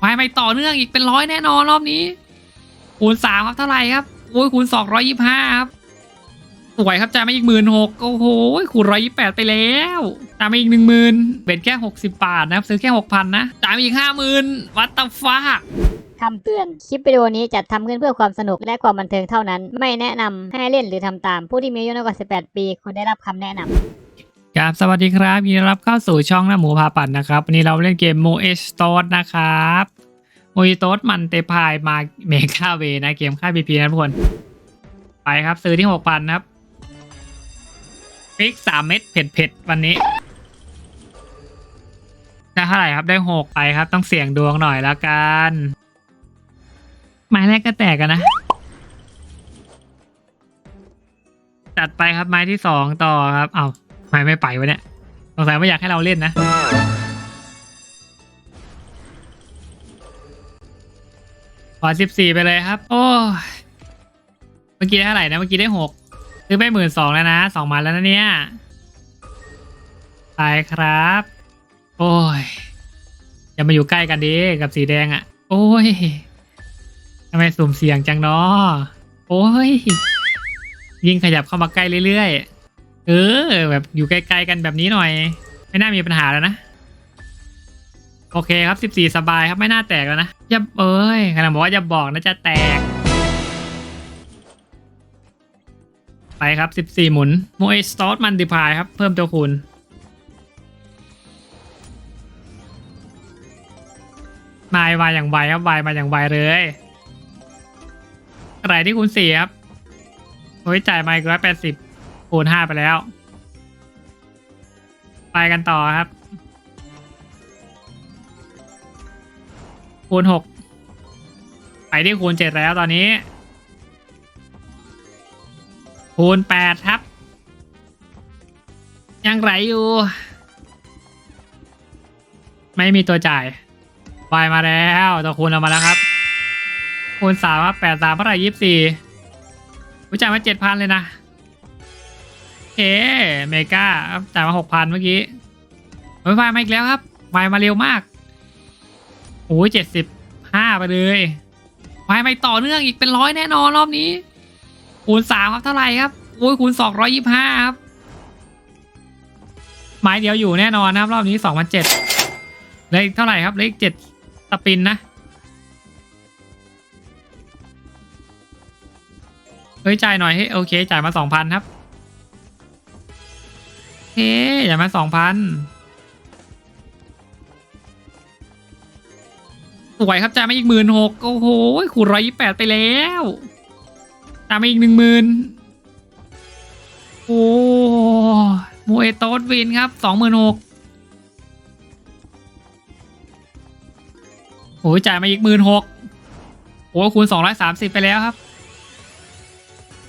ไปไปต่อเนื่องอีกเป็นร้อยแน่นอนรอบนี้ คูณสามครับเท่าไหร่ครับโอ้ยคูณสองร้อยยี่ห้าครับสวยครับจ่ายมาอีกหมื่นหกโอ้โหคูณร้อยยี่แปดไปแล้วจ่ายมาอีกหนึ่งหมื่นเบ็ดแค่หกสิบบาทนะครับซื้อแค่หกพันนะจ่ายมาอีกห้าหมื่นวัตตฟ้าคำเตือน คลิปวิดีโอนี้จัดทำขึ้นเพื่อความสนุกและความบันเทิงเท่านั้น ไม่แนะนำให้เล่นหรือทำตาม ผู้ที่มีอายุน้อยกว่า 18 ปีควรได้รับคำแนะนำ ครับสวัสดีครับยินดีต้อนรับเข้าสู่ช่องหน้าหมูพาปั่นนะครับวันนี้เราเล่นเกมโมเอสโตสนะครับโมเอสโตสมันเตพายมาเมกาเวนะเกมค่ายพีพีนะทุกคน ไปครับซื้อที่หกพันครับพริกสามเม็ดเผ็ดเผ็ดๆวันนี้ได้เท่าไหร่ครับได้หกไปครับ ต้องเสี่ยงดวงหน่อยละกันไม้แรกก็แตกกันนะจัดไปครับไม้ที่สองต่อครับเอา ไม้ไม่ไปวะเนี่ยสงสัยไม่อยากให้เราเล่นนะ ขอสิบสี่ไปเลยครับ โอ้ยเมื่อกี้ได้เท่าไหร่นะ เมื่อกี้ได้หกซื้อไปหมื่นสองแล้วนะสองมาแล้วนะเนี่ยไปครับ โอ้ยอย่ามาอยู่ใกล้กันดิกับสีแดงอะ่ะ โอ้ยทำไมสุ่มเสี่ยงจังเนาะโอ้ย ยิ่งขยับเข้ามาใกล้เรื่อยๆ เออ แบบอยู่ใกลๆกันแบบนี้หน่อย ไม่น่ามีปัญหาแล้วนะ โอเคครับ 14 สบายครับไม่น่าแตกแล้วนะอย่าเอ้ยขนาดบอกว่าอย่าบอกนะจะแตก ไปครับ 14 หมุนโมเอสตอสมันดิพายครับ เพิ่มตัวคูณมายมาอย่างไวครับไวมาอย่างไวเลยอะไรที่คูณสี่ครับโอ้ยจ่ายมาอีกร้อยแปดสิบ คูณห้าไปแล้ว ไปกันต่อครับ คูณหกไปที่คูณเจ็ดแล้วตอนนี้ คูณแปดครับ ยังไหลอยู่ ไม่มีตัวจ่ายไปมาแล้วตัวคูณเอามาแล้วครับ คูณสามครับแปดสามเท่าไหร่ยี่สิบสี่จ่ายมาเจ็ดพันเลยนะ เคเมกาจ่ายมาหกพันเมื่อกี้ไฟมาอีกแล้วครับไฟมาเร็วมากโอ้ยเจ็ดสิบห้าไปเลยไฟมาต่อเนื่องอีกเป็นร้อยแน่นอนรอบนี้ คูณสามครับเท่าไหร่ครับโอ้ยคูณสองร้อยยี่ห้าครับไม้เดียวอยู่แน่นอนนะครับรอบนี้สองพันเจ็ดเลขเท่าไหร่ครับเลขเจ็ดสปินนะเฮ้ยจ่ายหน่อยให้โอเคจ่ายมาสองพันครับ เฮ้จ่ามาสองพันสวยครับจ่ายมาอีกหมื่นหกโอ้โหคูณร้อยยี่แปดไปแล้วจ่ายมาอีกหนึ่งหมื่นโอ้โมเอโตสวินครับสองหมื่นหกโอ้ยจ่ายมาอีกหมื่นหกโอ้คูณสองร้อยสามสิบไปแล้วครับ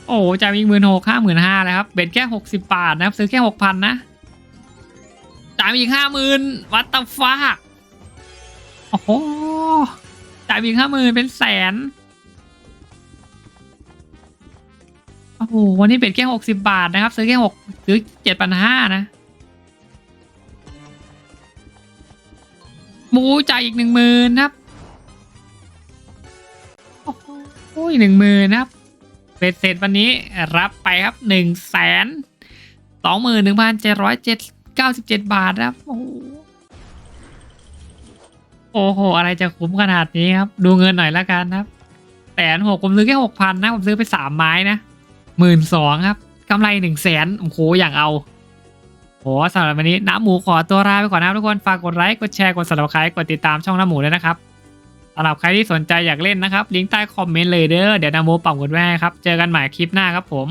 โอ้จ่ายอีกหมื่นหกห้าหมื่นห้าเลยครับเบ็ดแค่หกสิบบาทนะครับ ซื้อแค่หกพันนะจ่ายอีกห้าหมื่นวัตต์ฟ้าโอ้โหจ่ายอีกห้าหมื่นเป็นแสนโอ้โหวันนี้เบ็ดแค่หกสิบาทนะครับ ซื้อแค่หกซื้อเจ็ดพันห้านะบูจ่ายอีกหนึ่งหมื่นครับ โอ้โหหนึ่งหมื่นนะครับ เบ็ดเสร็จวันนี้รับไปครับหนึ่งแสนสองหมื่นหนึ่งพันเจ็ดร้อยเจ็ดเก้าสิบเจ็ดบาทครับ โอ้โหโอ้โห อะไรจะคุ้มขนาดนี้ครับ ดูเงินหน่อยละกันครับแสนหกผมซื้อแค่หกพันนะ ผมซื้อไปสามไม้นะหมื่นสองครับกำไรหนึ่งแสนโอ้โห อย่างเอาโอ้สำหรับวันนี้น้ำหมูขอตัวลาไปก่อนนะครับทุกคน ฝากกดไลค์ กดแชร์ กด subscribe กดติดตามช่องน้ำหมูด้วยนะครับ สำหรับใครที่สนใจอยากเล่นนะครับ ลิงก์ใต้คอมเมนต์เลยเด้อ เดี๋ยวนำโมปักดแม่ครับ เจอกันใหม่คลิปหน้าครับผม